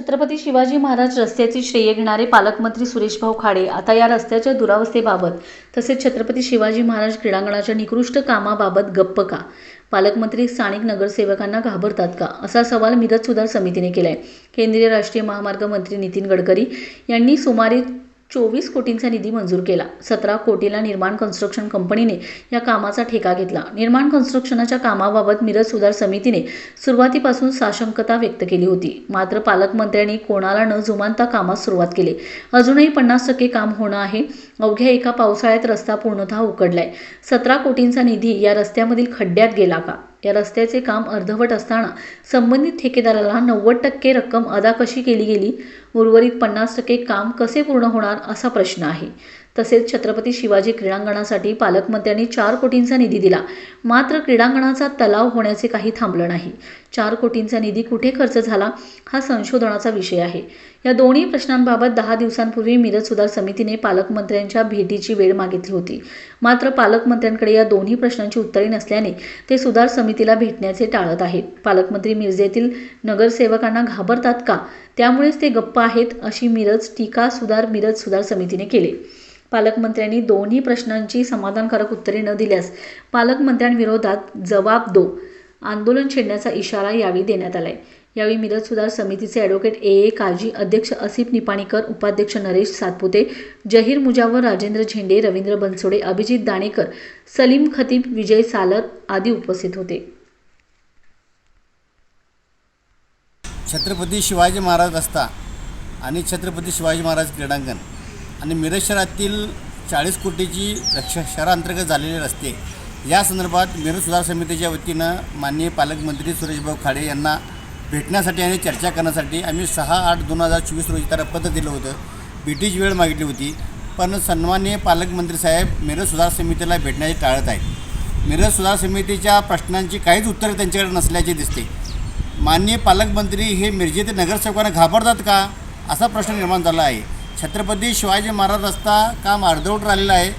छत्रपती शिवाजी महाराज रस्त्याचे श्रेय घेणारे पालकमंत्री सुरेशभाऊ खाडे आता या रस्त्याच्या दुरावस्थेबाबत तसेच छत्रपती शिवाजी महाराज क्रीडांगणाच्या निकृष्ट कामाबाबत गप्प का? पालकमंत्री स्थानिक नगरसेवकांना घाबरतात का? असा सवाल मिरज सुधार समितीने केलाय. केंद्रीय राष्ट्रीय महामार्ग मंत्री नितीन गडकरी यांनी सुमारे चोवीस कोटींचा निधी मंजूर केला. सतरा कोटीला निर्माण कन्स्ट्रक्शन कंपनीने या कामाचा ठेका घेतला. निर्माण कन्स्ट्रक्शनच्या कामाबाबत मिरज सुधार समितीने सुरुवातीपासून साशंकता व्यक्त केली होती. मात्र पालकमंत्र्यांनी कोणाला न जुमानता कामास सुरुवात केली. अजूनही पन्नास टक्के काम होणं आहे. अवघ्या एका पावसाळ्यात रस्ता पूर्णतः उकडलाय. सतरा कोटींचा निधी या रस्त्यामधील खड्ड्यात गेला का? या रस्त्याचे काम अर्धवट असताना संबंधित ठेकेदाराला नव्वद टक्के रक्कम अदा कशी केली गेली? उर्वरित पन्नास टक्के काम कसे पूर्ण होणार असा प्रश्न आहे. तसेच छत्रपती शिवाजी क्रीडांगणासाठी पालकमंत्र्यांनी चार कोटींचा निधी दिला. मात्र क्रीडांगणाचा तलाव होण्याचे काही थांबलं नाही. चार कोटींचा निधी कुठे खर्च झाला हा संशोधनाचा विषय आहे. या दोन्ही प्रश्नांबाबत दहा दिवसांपूर्वी मिरज सुधार समितीने पालकमंत्र्यांच्या भेटीची वेळ मागितली होती. मात्र पालकमंत्र्यांकडे या दोन्ही प्रश्नांची उत्तरे नसल्याने ते सुधार समितीला भेटण्याचे टाळत आहेत. पालकमंत्री मिरजेतील नगरसेवकांना घाबरतात का? त्यामुळेच ते गप्प आहेत अशी मिरज टीका सुधार मिरज सुधार समितीने केली. पालकमंत्र्यांनी दोन्ही प्रश्नांची समाधानकारक उत्तरे न दिल्यास पालकमंत्र्यांविरोधात जबाब दो. आंदोलन छेडण्याचा इशारा यावेळी देण्यात आलाय. यावेळी मिरज सुधार समितीचे ॲडव्होकेट ए. ए. काळजी अध्यक्ष असिफ निपाणीकर उपाध्यक्ष नरेश सातपुते जहीर मुजावर राजेंद्र झेंडे रवींद्र बनसोडे अभिजित दाणेकर सलीम खतीब विजय सालर आदी उपस्थित होते. छत्रपती शिवाजी महाराज रस्ता आणि छत्रपती शिवाजी महाराज क्रीडांगण. आणि मिरज शहरातील चाळीस कोटीची रक्ष शहरांतर्गत झालेले रस्ते. या संदर्भात मिरज सुधार समितीच्या वतीनं माननीय पालकमंत्री सुरेशभाऊ खाडे यांना भेटण्यासाठी आणि चर्चा करण्यासाठी आम्ही सहा आठ दोन हजार चोवीस रोजी त्याला पत्र दिलं होतं. भेटीची वेळ मागितली होती. पण सन्माननीय पालकमंत्री साहेब मिरज सुधार समितीला भेटण्याचे टाळत आहेत. मिरज सुधार समितीच्या प्रश्नांची काहीच उत्तरे त्यांच्याकडे नसल्याचे दिसते. माननीय पालकमंत्री हे मिरजेतील नगरसेवकांना घाबरतात का? असा प्रश्न निर्माण झाला आहे. छत्रपती शिवाजी महाराज रस्ता काम अर्धवट राहिलेला आहे.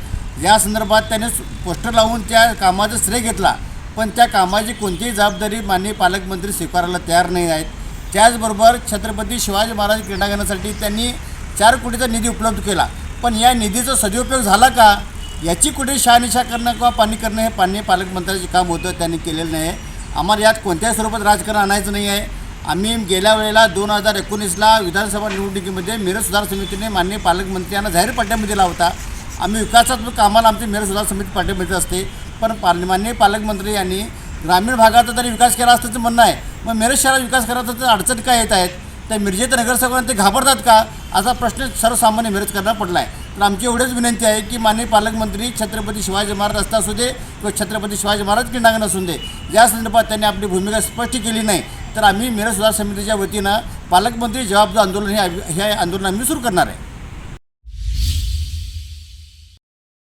या संदर्भात त्याने पोस्टर लावून त्या कामाचा श्रेय घेतला. पण त्या कामाची कोणतीही जबाबदारी माननीय पालकमंत्री स्वीकारायला तयार नाही आहेत. त्याचबरोबर छत्रपती शिवाजी महाराज क्रीडांगणासाठी त्यांनी चार कोटीचा निधी उपलब्ध केला. पण या निधीचा सदुपयोग झाला का? याची कुठे शहानिशा करणं किंवा पाणी करणं हे पाणी पालकमंत्र्याचे काम होतं त्यांनी केलेलं नाही. आहे आम्हाला यात कोणत्याही स्वरूपात राजकारण आणायचं नाही आहे. आम्ही गेल्या वेळेला दोन हजार एकोणीसला विधानसभा निवडणुकीमध्ये मिरज सुधार समितीने माननीय पालकमंत्री यांना जाहीर पाठिंबा दिला होता. आम्ही विकासात्मक कामाला आमची मिरज सुधार समिती पाठिंबा असते. पण पाल माननीय पालकमंत्री यांनी ग्रामीण भागाचा तरी विकास केला असल्याचं म्हणणं आहे मग मिरज शहरात विकास करायचा तर अडचणी काय येत आहेत? त्या मिरजेत नगरसेवकांना ते घाबरतात का? असा प्रश्न सर्वसामान्य मिरजकरांना पडला आहे तर आमची एवढीच विनंती आहे की माननीय पालकमंत्री छत्रपती शिवाजी महाराज रस्ता असू दे किंवा छत्रपती शिवाजी महाराज क्रीडांगण असू दे या संदर्भात त्यांनी आपली भूमिका स्पष्ट केली नाही. तर आम्ही मिरज सुधार समितीच्या वतीनं पालकमंत्री जबाबदार आंदोलन हे हे आंदोलन आम्ही सुरू करणार आहे.